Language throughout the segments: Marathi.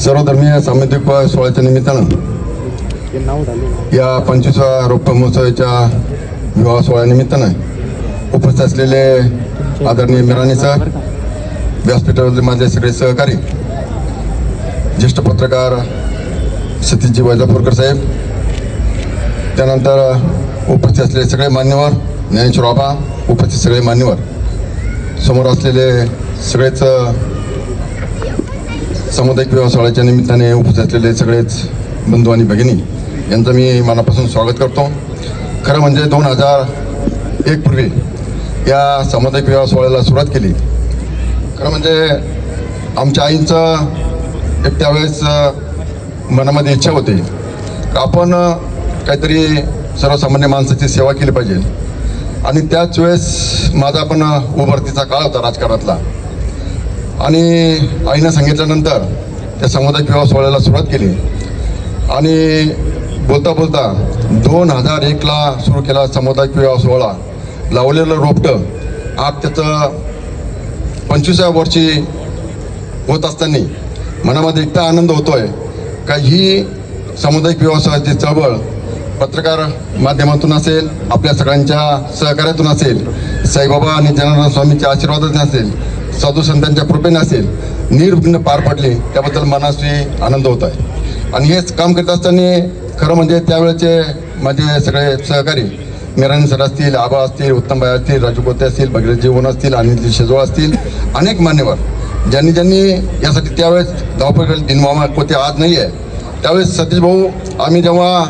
सर्वधर्मीय सामुद्रिक सोहळ्याच्या निमित्तानं या पंचवीसव्या रौप्य महोत्सवाच्या विवाह सोहळ्यानिमित्तानं उपस्थित असलेले आदरणीय मिराणी सर व्यासपीठावरील माझे सगळे सहकारी ज्येष्ठ पत्रकार सतीशजी वैजापूरकर साहेब त्यानंतर उपस्थित असलेले सगळे मान्यवर ज्ञानेश्वर बाबा उपस्थित सगळे मान्यवर समोर असलेले सगळेच सामुदायिक विवाह सोहळ्याच्या निमित्ताने उपस्थित असलेले सगळेच बंधू आणि भगिनी यांचं मी मनापासून स्वागत करतो. खरं म्हणजे दोन हजार एक पूर्वी या सामुदायिक विवाह सोहळ्याला सुरुवात केली. खरं म्हणजे आमच्या आईंचं एक त्यावेळेस मनामध्ये इच्छा होती. का आपण काहीतरी सर्वसामान्य माणसाची सेवा केली पाहिजे. आणि त्याच वेळेस माझा पण उभरतीचा काळ होता राजकारणातला. आणि आईनं सांगितल्यानंतर त्या सामुदायिक विवाह सोहळ्याला सुरुवात केली. आणि बोलता बोलता दोन हजार एकला सुरू केला सामुदायिक विवाह सोहळा. लावलेलं रोपटं आज त्याचं पंचवीसाव्या वर्षी होत असताना मनामध्ये एकटा आनंद होतोय. का ही सामुदायिक व्यवसायाची चळवळ पत्रकार माध्यमातून असेल आपल्या सगळ्यांच्या सहकार्यातून असेल साईबाबा आणि जनार्दन स्वामींच्या आशीर्वादातून असेल साधू संतांच्या कृपेने असेल निर्विघ्न पार पडले त्याबद्दल मनाशी आनंद होत आहे. आणि हेच काम करत असताना खरं म्हणजे त्यावेळेचे माझे सगळे सहकारी मिरानी सर असतील आबा असतील उत्तमबाई असतील राजू कोते असतील भगीरथ जीवन असतील अनिल शेजवळ असतील अनेक मान्यवर ज्यांनी ज्यांनी यासाठी त्यावेळेस धावपळ केली. दिनमामा कोते आज नाही आहे. त्यावेळेस सतीश भाऊ आम्ही जेव्हा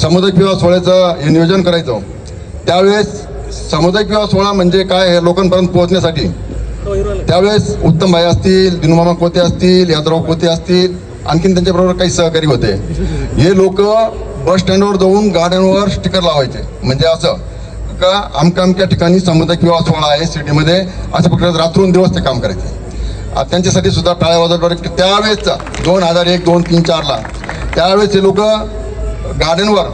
सामुदायिक विवाह सोहळ्याचं हे नियोजन करायचो त्यावेळेस सामुदायिक विवाह सोहळा म्हणजे काय हे लोकांपर्यंत पोहोचण्यासाठी त्यावेळेस उत्तम भाई असतील दिनुमामा कोते असतील यादवराव कोते असतील आणखीन त्यांच्याबरोबर काही सहकारी होते. हे लोक बस स्टँडवर जाऊन गाड्यांवर स्टिकर लावायचे. म्हणजे असं का आमक्या अमक्या ठिकाणी समुदाय किंवा सोहळा आहे सिटीमध्ये अशा प्रकारे रात्रून दिवस ते काम करायचे. त्यांच्यासाठी सुद्धा टाळ्या वाजवणार त्यावेळेसचा दोन हजार एक दोन तीन चारला त्यावेळेस हे लोक गार्डनवर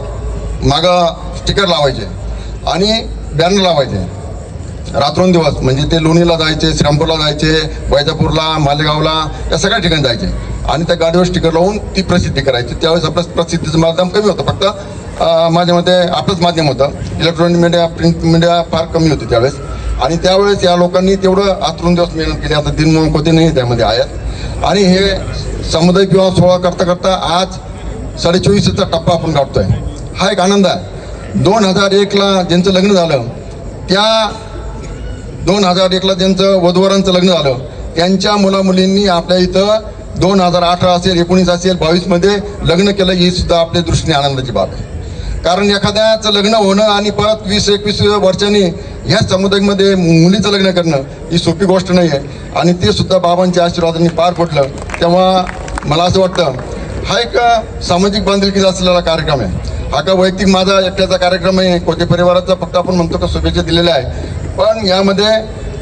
मागं स्टिकर लावायचे आणि बॅनर लावायचे. रात्रंदिवस म्हणजे ते लोणीला जायचे श्रीरामपूरला जायचे वैजापूरला मालेगावला या सगळ्या ठिकाणी जायचे. आणि त्या गाडीवर स्टिकर लावून ती प्रसिद्धी करायची. त्यावेळेस आपलं प्रसिद्धीचं माध्यम कमी होतं. फक्त माझ्या मते आपलंच माध्यम होतं. इलेक्ट्रॉनिक मीडिया प्रिंट मीडिया फार कमी होती त्यावेळेस. आणि त्यावेळेस या लोकांनी तेवढं आतरून दिवस मेहनत केली. आता दिन म्हणून नाही त्यामध्ये आहेत. आणि हे समुदाय विवाह सोहळा करता करता आज साडेचोवीसचा टप्पा आपण गाठतोय हा एक आनंद आहे. दोन हजार एकला ज्यांचं लग्न झालं त्या दोन हजार एकला त्यांचं वधूवरांचं लग्न झालं. त्यांच्या मुलामुलींनी आपल्या इथं दोन हजार अठरा असेल एकोणीस असेल बावीसमध्ये लग्न केलं ही सुद्धा आपल्या दृष्टीने आनंदाची बाब आहे. कारण एखाद्याचं लग्न होणं आणि परत वीस एकवीस वर्षांनी ह्या समुदायामध्ये मुलीचं लग्न करणं ही सोपी गोष्ट नाही आहे. आणि ते सुद्धा बाबांच्या आशीर्वादाने पार पडलं. तेव्हा मला असं वाटतं हा एक सामाजिक बांधिलकीचा असलेला कार्यक्रम आहे. हा का वैयक्तिक माझा एकट्याचा कार्यक्रम आहे कोणत्या परिवाराचा फक्त आपण म्हणतो का शुभेच्छा दिलेल्या आहे पण यामध्ये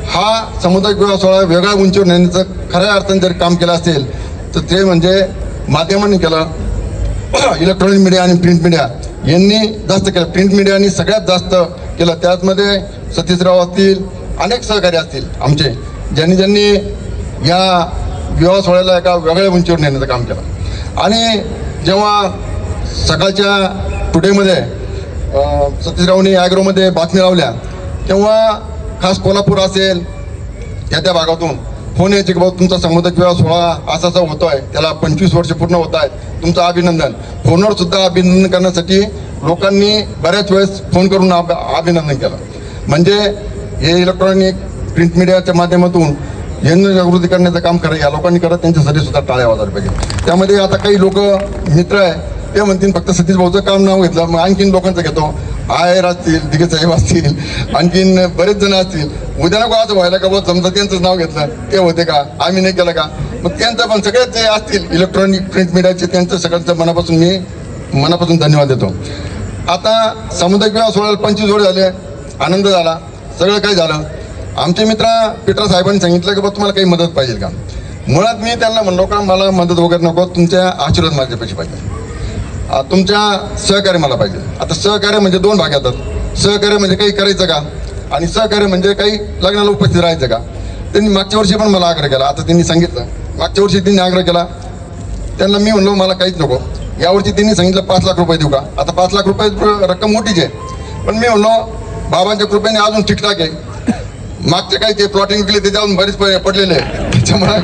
हा सामुदायिक विवाह सोहळा वेगळ्या उंचीवर नेण्याचं खऱ्या अर्थाने जर काम केलं असेल तर ते म्हणजे माध्यमांनी केलं. इलेक्ट्रॉनिक मीडिया आणि प्रिंट मीडिया यांनी जास्त केलं. प्रिंट मीडियानी सगळ्यात जास्त केलं. त्याचमध्ये सतीशराव असतील अनेक सहकारी असतील आमचे ज्यांनी ज्यांनी या विवाह सोहळ्याला एका वेगळ्या उंचीवर नेण्याचं काम केलं. आणि जेव्हा सकाळच्या टुडेमध्ये सतीशरावनी ॲग्रोमध्ये बातमी लावल्या तेव्हा खास कोल्हापूर असेल या त्या भागातून. फोन यायचे की बाबा तुमचा समुदाय विवाह सोहळा असा असा आहे त्याला पंचवीस वर्ष पूर्ण होत आहेत. तुमचं अभिनंदन. फोनवर सुद्धा अभिनंदन करण्यासाठी लोकांनी बऱ्याच वेळेस फोन करून अभिनंदन केलं. म्हणजे हे इलेक्ट्रॉनिक प्रिंट मीडियाच्या माध्यमातून जनजागृती करण्याचं काम करा या लोकांनी करत त्यांच्यासाठी सुद्धा टाळ्या वाजायला पाहिजे. त्यामध्ये आता काही लोक मित्र आहे ते म्हणतील फक्त सतीश भाऊचं काम नाव घेतलं मग आणखीन लोकांचं घेतो. आयर असतील दिगे साहेब असतील आणखीन बरेच जण असतील उद्या नको असं व्हायला का बोल समजा त्यांचंच नाव घेतलं. ते होते का? आम्ही नाही केलं का? मग त्यांचं पण सगळेच ते असतील इलेक्ट्रॉनिक प्रिंट मीडियाचे त्यांचं सगळ्यांचं मनापासून मी मनापासून धन्यवाद देतो. आता सामुदायिक विवाह सोहळ्याला पंचवीस जोड झाले. आनंद झाला. सगळं काही झालं. आमचे मित्र पिटर साहेबांनी सांगितलं की बा तुम्हाला काही मदत पाहिजे का? मुळात मी त्यांना म्हणलो का मला मदत वगैरे नको? तुमच्या आशीर्वाद माझ्यापाशी पाहिजे. तुमच्या सहकार्य मला पाहिजे. आता सहकार्य म्हणजे दोन भाग येतात. सहकार्य म्हणजे काही करायचं का? आणि सहकार्य म्हणजे काही लग्नाला उपस्थित राहायचं का? त्यांनी मागच्या वर्षी पण मला आग्रह केला. आता त्यांनी सांगितलं. मागच्या वर्षी त्यांनी आग्रह केला. त्यांना मी म्हणलो मला काहीच नको. यावर्षी त्यांनी सांगितलं पाच लाख रुपये देऊ का? आता पाच लाख रुपये रक्कम मोठीच आहे. पण मी म्हणलो बाबांच्या कृपेने अजून ठीकठाक आहे. मागचे काही ते प्लॉटिंग विकले त्याचे अजून बरेच प- पडलेले आहे त्याच्यामुळे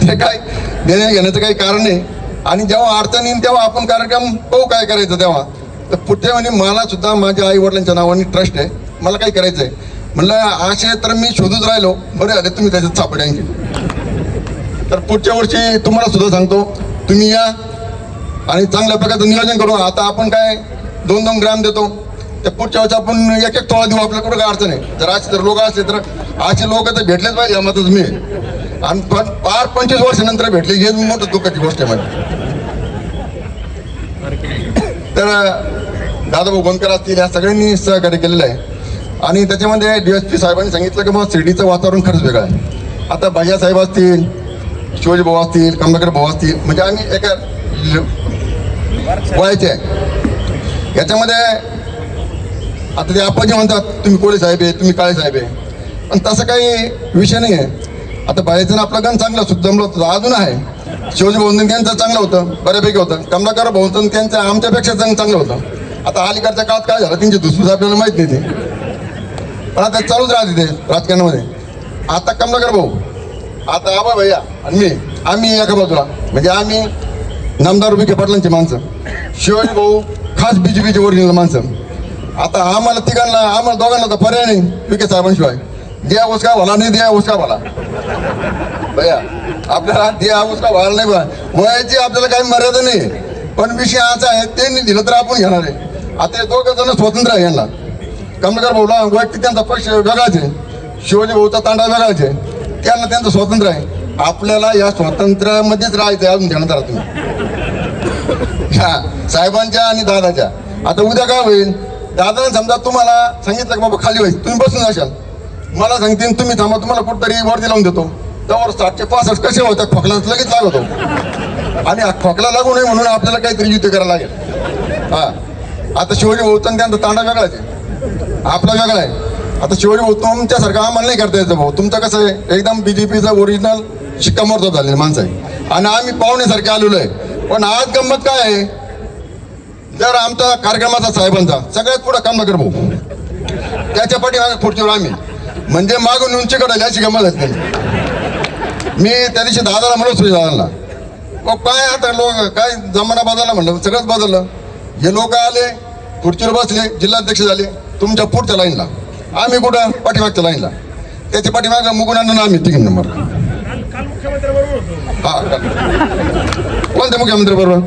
ते काय देण्या घेण्याचं काही कारण नाही. आणि जेव्हा अडचण येईल तेव्हा आपण कार्यक्रम पाहू काय करायचं तेव्हा. तर पुढच्या म्हणजे मला सुद्धा माझ्या आई वडिलांच्या नावाने ट्रस्ट आहे. मला काही करायचं आहे म्हणलं असे तर मी शोधूच राहिलो. बरे झाले तुम्ही त्याच्यात सापड्यांची तर पुढच्या वर्षी तुम्हाला सुद्धा सांगतो तुम्ही या आणि चांगल्या प्रकारचं नियोजन करू आता आपण काय दोन दोन ग्राम देतो. त्या पुढच्या वर्षी आपण एक एक तोळा देऊ आपल्याला कुठं काय अडचण आहे. जर असे जर लोक असले तर असे लोक तर भेटलेच पाहिजे मग मी आणि पण पार पंचवीस वर्षानंतर भेटले हे मोठं दुःखाची गोष्ट आहे माझी. तर दादाभाऊ गोंदकर असतील या सगळ्यांनी सहकार्य केलेलं आहे. आणि त्याच्यामध्ये डी एस पी साहेबांनी सांगितलं की मग शिर्डीचं वातावरण खरंच वेगळं आहे. आता भैया साहेब असतील शिवाजी भाऊ असतील कमलाकर भाऊ असतील म्हणजे आम्ही एका व्हायचे वयाचे आहे. याच्यामध्ये आता ते आप्पाजी म्हणतात तुम्ही कोळी साहेब आहे तुम्ही काळे साहेब आहे. पण तसं काही विषय नाही आहे. आता बाहेरचं आपलं गण चांगलं सुद्धा जमलं होतं. अजून आहे. शिवाजी भाऊंचं त्यांचं चांगलं होतं बऱ्यापैकी होतं. कमलाकर भाऊंचं त्यांचं आमच्यापेक्षा चांग- चांगलं होतं. आता अलीकडच्या काळात काय झालं त्यांची दुसरी आपल्याला माहीत नाही ते. पण आता चालूच राहते ते राजकारणामध्ये. आता कमलाकर भाऊ आता आबा भैया आणि मी आम्ही एका बाजूला. म्हणजे आम्ही नामदार विखे पाटलांची माणसं. शिवाजी भाऊ खास बीजेपीचे ओरिजिनल माणसं. आता आम्हाला तिघांना आम्हाला दोघांना तर पर्याय नाही विखे साहेबांशिवाय. द्या उसका भला नाही द्या उसका भला। भैया आपल्याला द्या उसका भला नाही बा वयाची आपल्याला काही मर्यादा नाही. पण विषय असा आहे ते नाही दिलं तर आपण घेणार आहे. आता दोघं जण स्वतंत्र आहे यांना. कमलकर भाऊला वैयक्तिक त्यांचा पक्ष वेगळाच आहे. शिवाजी भाऊचा तांडा वेगळाच आहे. त्यांना त्यांचं स्वातंत्र्य आहे. आपल्याला या स्वातंत्र्यामध्येच राहायचं अजून ध्यानात तुम्ही. हा साहेबांच्या आणि दादाच्या. आता उद्या काय होईल? दादाने समजा तुम्हाला सांगितलं की बाबा खाली होईल तुम्ही बसून असाल मला सांगतील तुम्ही थांबा तुम्हाला कुठतरी वरती लावून देतो. त्यावर सातशे पासष्ट कसे होतात खोकला लगेच लागतो. आणि खोकला लागू नये म्हणून आपल्याला काहीतरी युद्ध करायला लागेल. हा. आता शिवाजी भाऊ त्यांचा तांडा वेगळाच आहे. आपला वेगळा आहे. आता शिवाजी भाऊ तुमच्यासारखं आम्हाला नाही करता यायचं भाऊ. तुमचं कसं आहे? एकदम बीजेपीचं ओरिजिनल शिक्कामोर्तब झालेलं माणसं आहे. आणि आम्ही पाहुण्यासारखे आलेलो आहे. पण आज गंमत काय आहे? जर आमचा कार्यक्रमाचा साहेबांचा सगळ्यात पुढे कमलाकर भाऊ. त्याच्या पाठीमागे पुढच्यावर आम्ही. म्हणजे मागून उंची याची गमत नाही. असते मी त्या दिवशी दादाला म्हणलो सुरेश दादाला मग काय आता लोक काय जमाना बदलला म्हणलं सगळंच बदललं. हे लोक आले खुर्चीवर बसले जिल्हाध्यक्ष झाले तुमच्या पुढच्या लाईनला. आम्ही कुठं? पाठीमागच्या लाईनला. त्याच्या पाठीमागं मुकुंद आम्ही तीन नंबर हा कोणत्या मुख्यमंत्री बरोबर?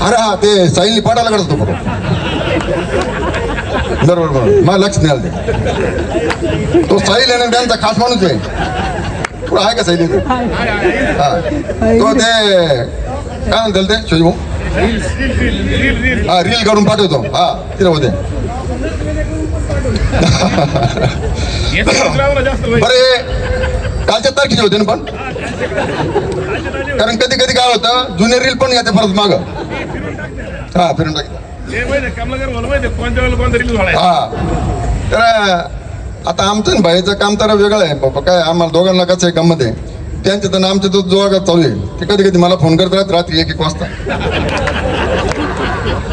अरे हा ते साईली पाठाला करतो बरोबर. बरोबर बरोबर. मला लक्ष द्याल ते तो साहिल आहे ना त्यांचा खास माणूस आहे. पुढं आहे का साहिल हा. तो ते काय म्हणतात ते शिवभाऊ रील हा रील काढून पाठवतो. हा तिथे होते. बरे कालच्या तारखेचे होते ना पण? कारण कधी कधी काय होतं जुने रील पण येते परत माग. हा फिरून टाकतात. हा तर आता आमचं आणि भाईचं काम तर वेगळं आहे बाबा काय आम्हाला दोघांना कसं आहे गंमत आहे. त्यांचे तर आमचे तो जोगा चालू आहे. ते कधी कधी मला फोन करत राहत रात्री एक एक वाजता.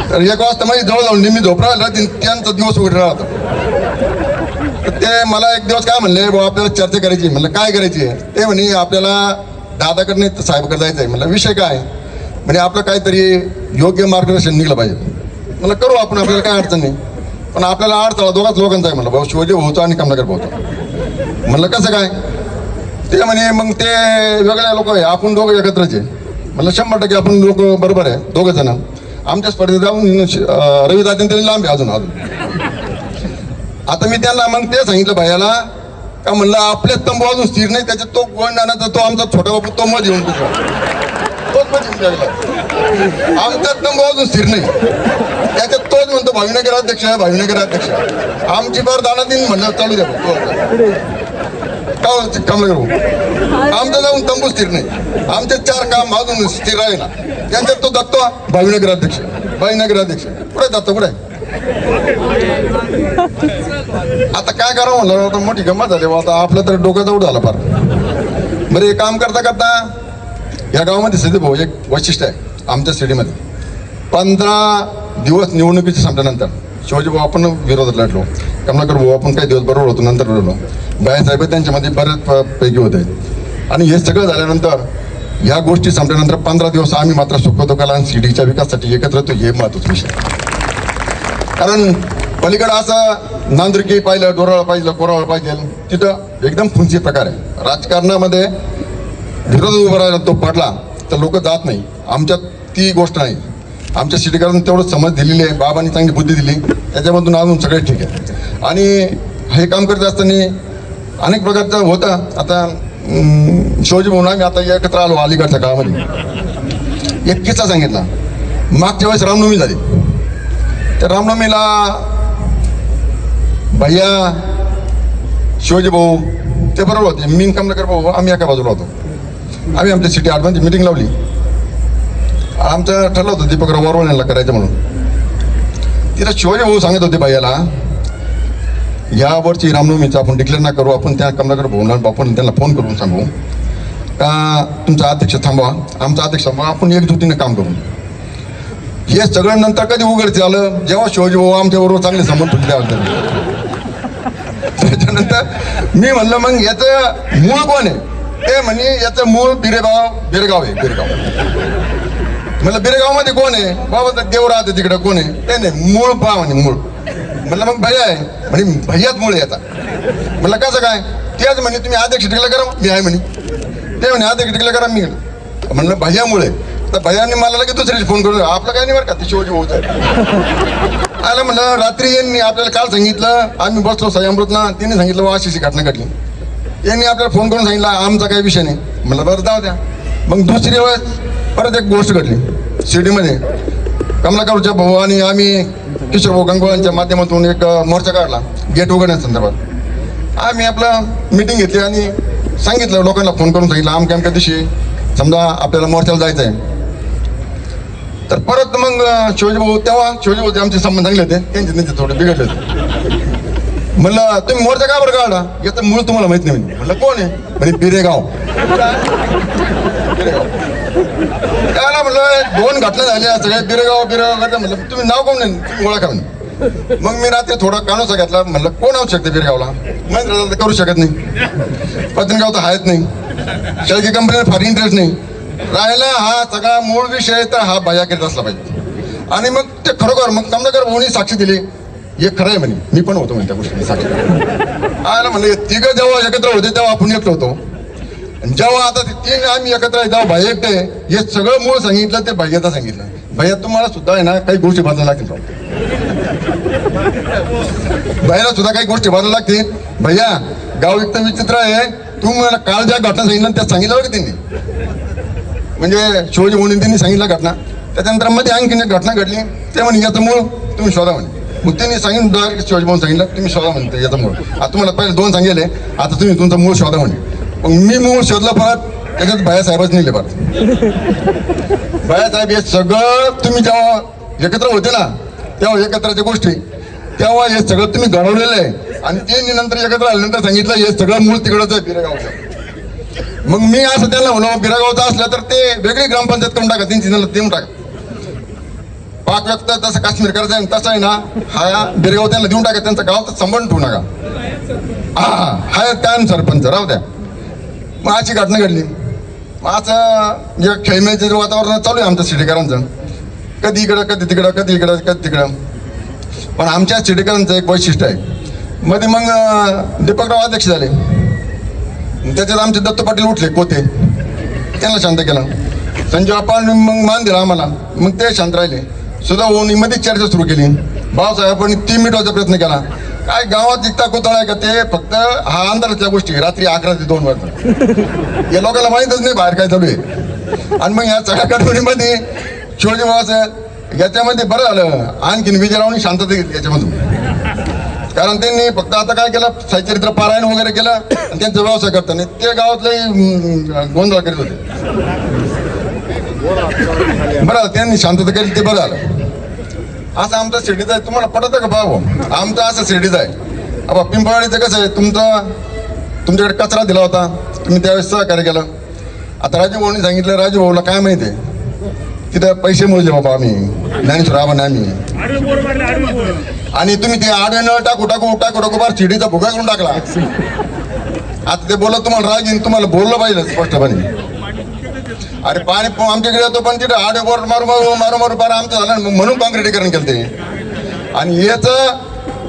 तर एक वाजता माझी जवळजवळ नेहमी झोपरायला राहते त्यांचा दिवस उघड राहतो तर ते मला एक दिवस काय म्हणले बाबा आपल्याला चर्चा करायची म्हणलं काय करायची आहे? ते म्हणे आपल्याला दादाकडे नाही साहेबकडे जायचं आहे म्हणलं विषय काय? म्हणजे आपलं काहीतरी योग्य मार्गदर्शन निघलं पाहिजे. म्हणलं करू आपण आपल्याला काय अडचण नाही. पण आपल्याला अडथळा दोघाच लोकांचा आहे म्हणलं. भाऊ शिवाजी भाऊचा आणि कमलाकर भाऊचा म्हणलं कसं काय? ते म्हणे मग ते वेगळ्या लोक आहे. आपण दोघं एकत्रच आहे. म्हणलं शंभर टक्के आपण लोक बरोबर आहे दोघं जण. आमच्या स्पर्धेत जाऊन अं, रवी दादा त्यांनी लांब आहे अजून अजून. आता मी त्यांना मग ते सांगितलं भायाला का म्हणलं आपलेच तंबू अजून स्थिर नाही त्याच्यात तो गोंडाणाचा तो आमचा छोटा बापू तो मध्ये येऊन तोच मध्ये येऊन तंबू अजून स्थिर नाही. त्याच्यात तोच म्हणतो भावीनगर अध्यक्ष आहे भावीनगर अध्यक्ष आमची फार दाणा दिन म्हणलं चालू द्या. भाऊ. का हो, भाऊ आमचं जाऊन तंबू स्थिर नाही. आमचे चार काम अजून स्थिर आहे ना. त्यांच्यात तो दत्तो भावीनगर अध्यक्ष भावीनगर अध्यक्ष कुठे जातो कुठे आता काय करावं म्हणलं आता मोठी गंमत झाली आता आपलं तर डोकं जवळ झालं फार. बरं हे काम करता करता या गावामध्ये सिद्धी भाऊ एक वैशिष्ट्य आहे आमच्या सिटीमध्ये पंधरा दिवस निवडणुकीचे संपल्यानंतर शिवाजी आपण विरोधात लढलो कमलाकर भाऊ आपण काही दिवस बरोबर होतो नंतर लढलो बाहेरसाहेब त्यांच्यामध्ये बऱ्याच पैकी होते. आणि हे सगळं झाल्यानंतर ह्या गोष्टी संपल्यानंतर पंधरा दिवस आम्ही मात्र सुखदुःखाला आणि सिटीच्या विकासासाठी एकत्र येतो हे महत्त्वाचा विषय. कारण पलीकडं असं नांदुरकी पाहिलं डोराळ पाहिलं कोराळ पाहिजे तिथं एकदम फुंसी प्रकार आहे. राजकारणामध्ये विरोध उभा राहिला तो पडला तर लोक जात नाही. आमच्यात ती गोष्ट नाही. आमच्या सिटीकरांनी तेवढं समज दिलेली आहे. बाबांनी चांगली बुद्धी दिली. त्याच्यामधून अजून सगळे ठीक आहे. आणि हे काम करत असताना अनेक प्रकारचं होतं. आता शिवजी शिवाजी आम्ही आता एकत्र आलो अलीकडच्या काळामध्ये. एक किस्सा सांगितला. मागच्या वेळेस रामनवमी झाली. त्या रामनवमीला भैया शिवाजी भाऊ ते बरोबर होते. मी कमलाकर भाऊ आम्ही एका बाजूला होतो. आम्ही आमच्या सिटी आठमध्ये मिटिंग लावली. आमचं ठरलं होतं दीपकराव वरवण्याला यांना करायचं म्हणून. तिला शिवाजी भाऊ सांगत होते बाईला यावरची वर्षी रामनवमीचं आपण डिक्लेअर ना करू आपण त्या कमलाकडे भाऊना आपण त्यांना फोन करून सांगू. का तुमचा अध्यक्ष थांबवा आमचा अध्यक्ष थांबवा आपण एकजुटीने काम करू. हे सगळं नंतर कधी उघड झालं? जेव्हा शिवाजी भाऊ आमच्याबरोबर चांगले संबंध तुटले होते त्याच्यानंतर मी म्हणलं मग याचं मूळ कोण आहे? ते म्हणे याचं मूळ बिरेगाव बिरगाव आहे बिरगाव. म्हणलं बिरेगावमध्ये कोण आहे? बाबा तर देव राहते तिकडे कोण आहे? ते नाही मूळ पहा म्हणे मूळ. म्हणलं मग भैया आहे. म्हणे भैयाच मूळ आहे आता. म्हणलं कसं काय? तेच म्हणे तुम्ही अध्यक्ष टिकला करा. मी आहे म्हणे. ते म्हणे अध्यक्ष टिकला करा मी म्हणलं भैयामुळे तर भैयाने मला लगेच दुसऱ्याची फोन करू आपलं काय नाही बरं का ते शिवाजी होत आहे. आलं म्हणलं रात्री यांनी आपल्याला काल सांगितलं आम्ही बसलो सह्यामृतना त्यांनी सांगितलं वा अशी अशी घटना घडली. यांनी आपल्याला फोन करून सांगितलं आमचा काही विषय नाही. म्हणलं बरं जाऊ द्या. मग दुसरी वेळेस परत एक गोष्ट घडली. शिर्डीमध्ये. कमलाकरच्या भाऊ आणि आम्ही किशोर भाऊ गंगोळांच्या माध्यमातून एक मोर्चा काढला गेट उघडण्यासंदर्भात आम्ही आपलं मिटिंग घेतली आणि सांगितलं लोकांना फोन करून सांगितलं आमक्या अमक्या दिवशी समजा आपल्याला मोर्चाला जायचं आहे तर परत मग अ, शिवाजी भाऊ तेव्हा शिवाजी भाऊचे आमचे संबंध चांगले होते त्यांचे त्यांचे थोडे बिघडले होते. म्हणलं तुम्ही मोर्चा का बरं काढा याचं मूळ तुम्हाला माहीत नाही म्हणजे. म्हणलं कोण आहे? म्हणजे बिरेगाव. काय ना म्हणलं दोन घटना झाल्या सगळ्या बिरेगाव बिरेगाव करता. म्हणलं तुम्ही नाव कोण नाही तुम्ही ओळखा म्हणजे मग मी रात्री थोडा कानोसा घेतला. म्हणलं कोण आवू शकते बिरेगावला? माहिती करू शकत नाही. पत्रिकाव तर आहेच नाही. शेळकी कंपनीला फार इंटरेस्ट नाही. राहिला हा सगळा मूळ विषय तर हा भया करीत असला पाहिजे. आणि मग ते खरोखर मग कमलाकर भाऊनी साक्षी दिली. हे खरं आहे म्हणे. मी पण होतो म्हणे त्या गोष्टी साक्षी आला म्हणलं तिघं जेव्हा एकत्र होते तेव्हा आपण एकटं होतो. आणि जेव्हा आता ते तीन आम्ही एकत्र आहे तेव्हा भाई एकटे हे सगळं मूळ सांगितलं ते भैयाचा सांगितलं. भैया तुम्हाला सुद्धा आहे ना काही गोष्टी बांधायला लागतील राव. भैयाला सुद्धा काही गोष्टी बांधायला लागतील. भैया गाव एकदम विचित्र आहे. तू मला काल ज्या घटना सांगितलं त्या सांगितलं बरं त्यांनी? म्हणजे शिवाजी म्हणून त्यांनी सांगितलं घटना. त्याच्यानंतरमध्ये आणखीन एक घटना घडली. ते म्हणे याचं मूळ तुम्ही शोधा म्हणे. मग त्यांनी सांगितलं डायरेक्ट शिवाजी म्हणून सांगितलं तुम्ही शोधा म्हणते याचा मूळ. आता तुम्हाला पहिले दोन सांगितले आता तुम्ही तुमचा मूळ शोधा म्हणे मग मी मूळ शोधलं परत त्याच्यात भैयासाहेबच नेले परत साहेब हे सगळं तुम्ही जेव्हा एकत्र होते ना तेव्हा एकत्रच्या गोष्टी तेव्हा हे सगळं तुम्ही घडवलेलं आहे. आणि ते नंतर एकत्र आल्यानंतर सांगितलं हे सगळं मूळ तिकडंच आहे बिरेगावचं. मग मी असं त्यांना म्हणलो बिरागावचं असलं तर ते वेगळी ग्रामपंचायत करून टाका तीन चिन्हाला देऊन टाका. पाक व्यक्त तसं काश्मीर करायचं आहे तसं आहे ना. हा बिरगाव त्यांना देऊन टाका त्यांचं गाव तर संबंध ठेवू नका. हा हा हा काय सरपंच राहू द्या. मग अशी घटना घडली. मग असं जे खेळण्याचं वातावरण चालू आहे आमच्या सिटीकरांचं. कधी इकडं कधी तिकडं कधी इकडं कधी तिकडं. पण आमच्या सिटीकरांचं एक वैशिष्ट्य आहे. मध्ये मग दीपकराव अध्यक्ष झाले. त्याच्यात आमचे दत्त पाटील उठले कोते. त्यांना शांत केलं. संजय आपण मग मान दिला आम्हाला. मग ते शांत राहिले. सुद्धा मध्ये चर्चा सुरू केली. भाऊसाहेबांनी तीन मिटवायचा प्रयत्न केला. काय गावात इतका कोताळा आहे का ते फक्त हा अंधाराच्या गोष्टी रात्री अकरा ते दोन वाजता. या लोकांना माहीतच नाही बाहेर काय चालू आहे. आणि मग या सगळ्या कडवणीमध्ये शिवाजी महाराज याच्यामध्ये बरं झालं. आणखीन विजयरावनी शांतता घेतली याच्यामधून. कारण त्यांनी फक्त आता काय केलं? सचरित्र पारायण वगैरे केलं. आणि त्यांचा व्यवसाय करताना ते गावातले गोंधळ करीत होते. बरं त्यांनी शांतता केली ते बरं झालं. असं आमचं सिडीज आहे. तुम्हाला पटतं का भाऊ? आमचं असं शिर्डीचं आहे. अब पिंपळाळीचं कसं आहे? तुमचा? तुमच्याकडे कचरा दिला होता. तुम्ही त्यावेळेस सहकार्य केलं. आता राजू भाऊनी सांगितलं राजू भाऊला काय माहिती आहे? तिथं पैसे मोजले बाबा आम्ही. ज्ञानेश्वर आबा आम्ही. आणि तुम्ही ते आडवे नळ टाकू टाकू टाकू टाकू बार शिडीचा भुगा करून टाकला. आता ते बोलत तुम्हाला राग येईन तुम्हाला बोललं पाहिजे स्पष्टपणे. अरे पाणी आमच्या आमच्याकडे होतो पण तिथे आडे बोर मारू मारू मारू मारू बार आमचं झालं ना, म्हणून कॉन्क्रिटीकरण केलं ते. आणि याच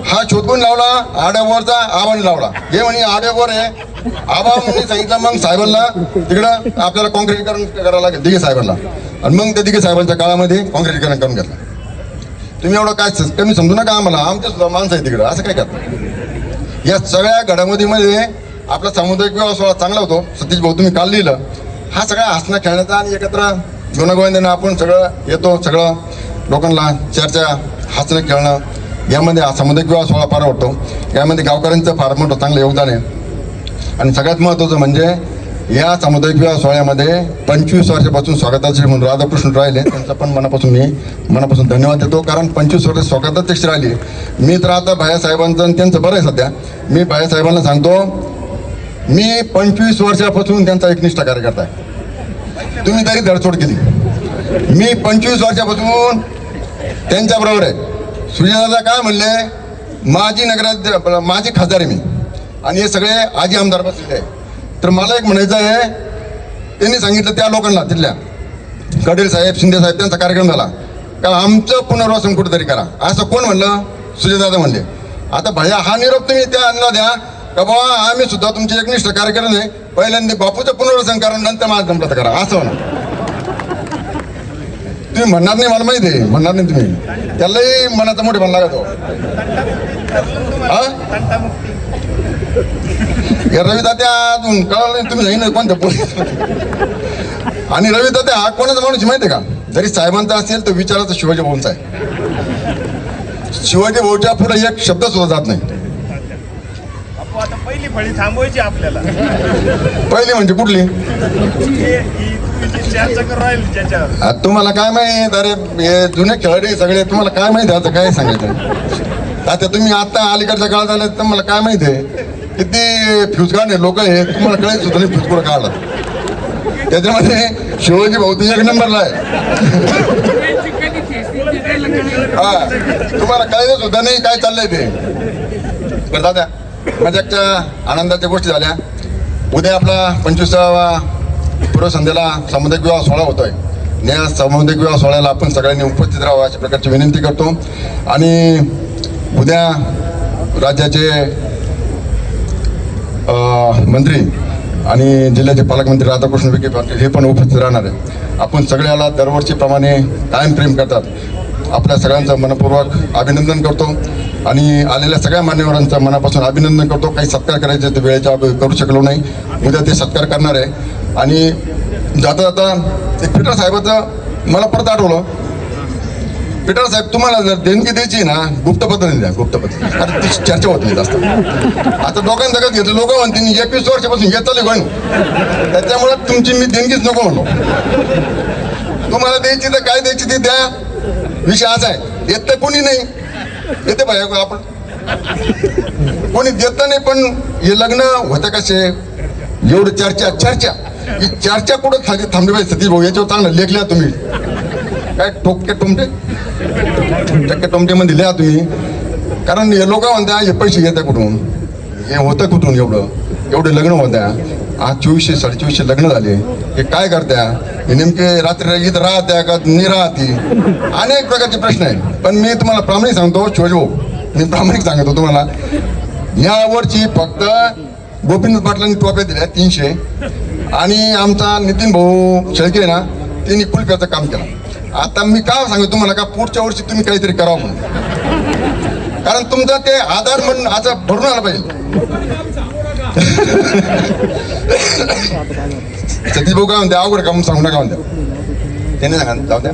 हा शोधून लावला आड्यावरचा आव्हान लावला. हे म्हणे आड्यावर आहे आबा म्हणे सांगितलं मग साहेबांना तिकडं आपल्याला कॉन्क्रिटीकरण करावं लागेल दिघे साहेबांना. आणि मग त्या दिघे साहेबांच्या काळामध्ये कॉन्क्रिटीकरण करून घेतलं. तुम्ही एवढं काय कमी समजू नका आम्हाला आमचे सुद्धा माणसं आहे तिकडं असं काय करता? या सगळ्या घडामोडीमध्ये आपला सामुदायिक विवाह सोहळा चांगला होतो. सतीश भाऊ तुम्ही काल लिहिलं. हा सगळा हसणं खेळण्याचा आणि एकत्र गुणागोविंदानं आपण सगळं येतो सगळं लोकांना चर्चा हसणं खेळणं यामध्ये हा सामुदायिक विवाह सोहळा फार आवडतो यामध्ये गावकऱ्यांचं फार मोठं चांगलं योगदान आहे. आणि सगळ्यात महत्त्वाचं म्हणजे या सामुदायिक विवाह सोहळ्यामध्ये पंचवीस वर्षापासून स्वागताचे म्हणून राधाकृष्ण राहिले. त्यांचा पण मनापासून मी मनापासून धन्यवाद देतो. कारण पंचवीस वर्ष स्वागताध्यक्ष राहिले. मी तर आता भायासाहेबांचं आणि त्यांचं बरं आहे सध्या. मी भायासाहेबांना सांगतो मी पंचवीस वर्षापासून त्यांचा एकनिष्ठ कार्यकर्ता आहे. तुम्ही तरी धडसोड केली. मी पंचवीस वर्षापासून त्यांच्याबरोबर आहे. सुजयदादा काय म्हणले? माजी नगरात माझी खासदार आहे मी. आणि हे सगळे आजी आमदार बसलेले आहे तर मला एक म्हणायचं आहे त्यांनी सांगितलं त्या लोकांना तिथल्या. कडेल साहेब शिंदे साहेब त्यांचा कार्यक्रम झाला. का आमचं पुनर्वसन कुठेतरी करा. असं कोण म्हणलं? सुजयदादा म्हणले. आता भैया हा निरोप तुम्ही त्या अन्न द्या. का बाबा आम्ही सुद्धा तुमचे एकनिष्ठ कार्यकर्ते आहे पहिल्यांदा बापूचं पुनर्वसन करा नंतर माझं जमलं तर करा. असं म्हणा. तुम्ही म्हणणार नाही मला माहिती आहे. म्हणणार नाही तुम्ही. त्यालाही मनाचा मोठे म्हणला का तो रवी दात्या अजून कळलं नाही तुम्ही जाईन कोणत्या पोलीस आणि रवी तात्या हा कोणाचा माणूस माहिती आहे का? जरी साहेबांचा असेल तर विचाराचा शिवाजी भाऊंचा आहे. शिवाजी भाऊच्या पुढे एक शब्द सुद्धा जात नाही. आता पहिली फळी थांबवायची आपल्याला. पहिली म्हणजे कुठली? हे- ही राहील त्याच्यावर. तुम्हाला काय माहीत? अरे हे जुने खेळाडू सगळे तुम्हाला काय माहिती आता काय सांगायचं? आता तुम्ही आता अलीकडच्या काळात आले तर मला काय माहिती आहे? किती फ्यूज काढणे लोक आहे तुम्हाला कळायचं सुद्धा नाही फ्यूज कुठं काढला त्याच्यामध्ये शिवाजी भाऊ तर एक नंबरला आहे. हा तुम्हाला कळायचं सुद्धा नाही काय चाललंय ते. बरं दादा म्हणजे मजाकच्या आनंदाच्या गोष्टी झाल्या. उद्या आपला पंचवीसावा पूर्वसंध्येला सामुदायिक विवाह सोहळा होतोय. या सामुदायिक विवाह सोहळ्याला आपण सगळ्यांनी उपस्थित राहावं अशा प्रकारची विनंती करतो. आणि उद्या राज्याचे मंत्री आणि जिल्ह्याचे पालकमंत्री राधाकृष्ण विखे पाटील हे पण उपस्थित राहणार आहे आपण सगळ्याला दरवर्षीप्रमाणे कायम प्रेम करतात. आपल्या सगळ्यांचं मनपूर्वक अभिनंदन करतो आणि आलेल्या सगळ्या मान्यवरांचं मनापासून अभिनंदन करतो. काही सत्कार करायचे ते वेळेच्या करू शकलो नाही. उद्या ते सत्कार करणार आहे. आणि जाता जाता एक पीटर साहेबाचं मला परत आठवलं. पीटर साहेब तुम्हाला जर देणगी द्यायची ना गुप्त पद्धतीने द्या गुप्त पद्धतीने. ती चर्चा होत नाही जास्त. आता दोघांना जगत घेतलं. लोक म्हणते एकवीस वर्षापासून घेत चालू गण त्याच्यामुळे तुमची मी देणगीच नको म्हणलो. तुम्हाला द्यायची तर काय द्यायची ती द्या. विषय असा आहे. देत तर कोणी नाही. देते पाहिजे आपण. कोणी देत नाही पण हे लग्न होतं कसे? एवढं चर्चा चर्चा. ही चर्चा कुठं थांबली? थांबली पाहिजे सतीश भाऊ याच्यावर चांगलं लेखल्या तुम्ही. काय टोपके टोमटे? टक्के टोमटेमध्ये लिहा तुम्ही. कारण हे लोक म्हणता हे पैसे घेत्या कुठून? हे होतं कुठून एवढं? एवढं लग्न होत्या आज चोवीसशे साडेचोवीसशे लग्न झाले. हे काय करत्या? हे नेमके रात्री इथं राहत्या का नाही राहती अनेक प्रकारचे प्रश्न आहेत. पण मी तुम्हाला प्रामाणिक सांगतो छोजो. मी प्रामाणिक सांगतो तुम्हाला. यावरची फक्त गोपीनाथ पाटलांनी टोप्या दिल्या तीनशे. आणि आमचा नितीन भाऊ शेळके आहे ना त्यांनी कुलप्याचं काम केलं. आता मी काय सांगतो तुम्हाला का पुढच्या वर्षी तुम्ही काहीतरी करावं म्हणून? कारण तुमचा ते आधार म्हणून आता भरून आला पाहिजे. सतीश भाऊ काय म्हणते अवघड का? म्हणून सांगू नका म्हणते. त्याने सांगा जाऊ द्या.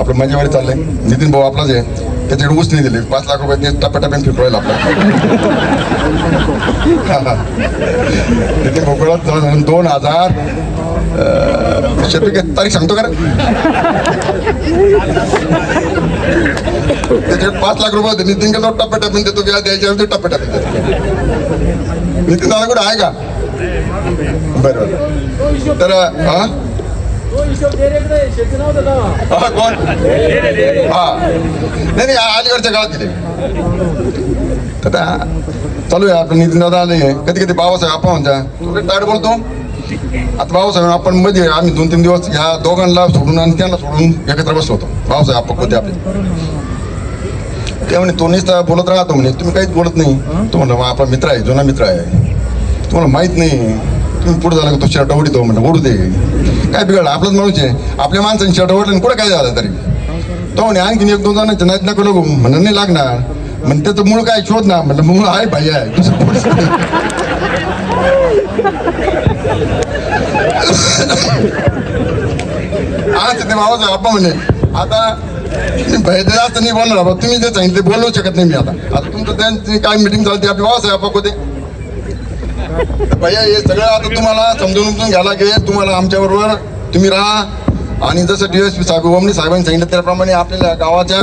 आपलं माझ्याकडे चाललंय. नितीन भाऊ आपलाच आहे. त्याच्याकडे ऊस नाही दिले. पाच लाख रुपये ते टप्प्याटप्प्याने फिरवायला आपला. नितीन भाऊकडं दोन हजार अं, तारीख सांगतो का त्याच्याकडे पाच लाख रुपये होते. नितीन गेलो टप्प्याटप्प्याने देतो. किंवा द्यायच्या टप्प्याटप्प्याने देतो. नितीन दादा कुठे आहे का? बरं तर हा? हा, कोण? हा. नाही नाही अलीकडच्या काळात तिथे तर आता चालू आहे आपण नितीन दादा आले कधी कधी बाबासाहेब आपण म्हणता तुला बोलतो. आता बाबासाहेब आपण मध्ये आम्ही दोन तीन दिवस ह्या दोघांना सोडून आणि त्यांना सोडून एकत्र बसवतो बाबासाहेब आपण होते आपले. ते म्हणे तो नुसता बोलत राहतो म्हणे. तुम्ही काहीच बोलत नाही. तो म्हणलं आपला मित्र आहे जुना मित्र आहे. तुम्हाला माहीत नाही. तुम्ही पुढे झाला तो शर्ट ओढितो म्हणलं ओढू दे. काय बिघडलं? आपलाच माणूस आहे. आपल्या माणसाने शर्ट ओढलं कुठं काय झालं तरी? तो म्हणे आणखीन एक दोन जणांच्या नाहीत नको लोक म्हणून नाही लागणार. म्हण त्याचं मूळ काय शोध ना. म्हणलं मूळ आहे भाई आहे. दुसरं कोणीच नाही. आज ते म्हणे आता तुम्ही भय तर जास्त नाही बोलणार बाबा. तुम्ही जे सांगितले बोलू शकत नाही मी आता. आता तुमचं त्यांची काय मिटिंग चालते आपली भावासाहेब आप्पा होते भैया हे सगळं आता तुम्हाला समजून उमजून घ्यायला लागेल. तुम्हाला आमच्याबरोबर तुम्ही राहा. आणि जसं डी एस पी साहेब ओमनी साहेबांनी सांगितलं त्याप्रमाणे आपल्या गावाच्या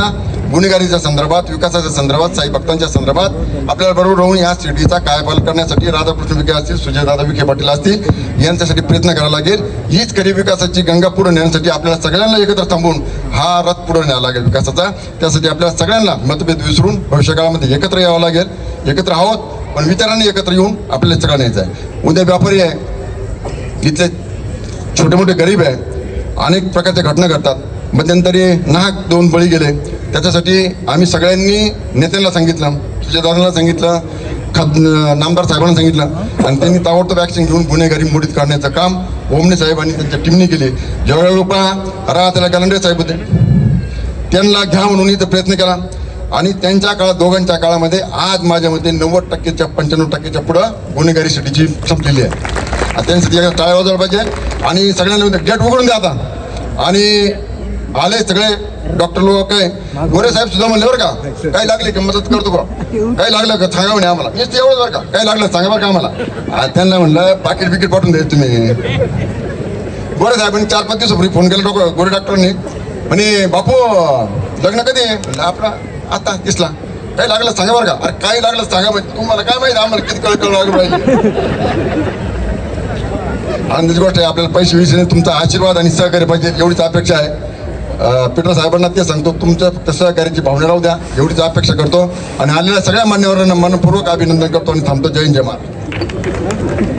गुन्हेगारीच्या संदर्भात विकासाच्या संदर्भात साई भक्तांच्या संदर्भात आपल्याला बरोबर राहून या सिटीचा कायपालन करण्यासाठी राधाकृष्ण विखे असतील सुजयदादा विखे पाटील असतील यांच्यासाठी प्रयत्न करावा लागेल. हीच खरी विकासाची गंगा पुढे नेण्यासाठी आपल्याला सगळ्यांना एकत्र थांबून हा रथ पुढे न्यावा लागेल विकासाचा. त्यासाठी आपल्याला सगळ्यांना मतभेद विसरून भविष्यकाळामध्ये एकत्र यावं लागेल. एकत्र आहोत. पण विचारांनी एकत्र येऊन आपल्याला सगळं न्यायचं आहे. उद्या व्यापारी आहे. इथले छोटे मोठे गरीब आहे. अनेक प्रकारच्या घटना घडतात. मध्यंतरी नाहक दोन बळी गेले. त्याच्यासाठी आम्ही सगळ्यांनी नेत्यांना सांगितलं तुझ्या दादाला सांगितलं खत नामदार साहेबांना सांगितलं. आणि त्यांनी ताबडतोब ॲक्शन घेऊन गुन्हेगारी मोडीत काढण्याचं काम ओमने साहेबांनी त्यांच्या टीमने केले. जेवढ्या लोक राहा त्याला गलंडे साहेब होते. त्यांना घ्या म्हणून इथं प्रयत्न केला. आणि त्यांच्या काळात दोघांच्या काळामध्ये आज माझ्या मते नव्वद टक्केच्या पंच्याण्णव टक्केच्या पुढं गुन्हेगारी सिटीची संपलेली आहे. आणि त्यांच्यासाठी टाळ्या वाजवलं पाहिजे. आणि सगळ्यांना गेट उघडून द्या आता. आणि आले सगळे डॉक्टर लोक काय? गोरे साहेब सुद्धा म्हणले बरं का काय लागले की? मदत करतो का काय लागलं का? सांगा म्हणे आम्हाला. नुसतं एवढं बरं का. काय लागलं? सांगा बरं का आम्हाला. त्यांना म्हणलं पाकिट बिकीट पाठवून द्या तुम्ही. गोरे साहेबांनी चार पाच दिवसापूर्वी फोन केला डॉक्टर गोरे डॉक्टरनी म्हणे बापू लग्न कधी आहे? आपला आता दिसला काय लागलं सांगा बरं का? अरे काय लागलं सांगा म्हणजे तुम्हाला काय माहिती? आम्हाला किती कळ कळ लागलं पाहिजे. आनंदाची गोष्ट आहे आपल्याला पैसे विषयी तुमचा आशीर्वाद आणि सहकार्य पाहिजे एवढीच अपेक्षा आहे. पिटर साहेबांना ते सांगतो तुमच्या फक्त सहकार्याची भावना राहू द्या एवढीच अपेक्षा करतो. आणि आलेल्या सगळ्या मान्यवरांना मनपूर्वक अभिनंदन करतो आणि थांबतो. जय हिंद जय महाराज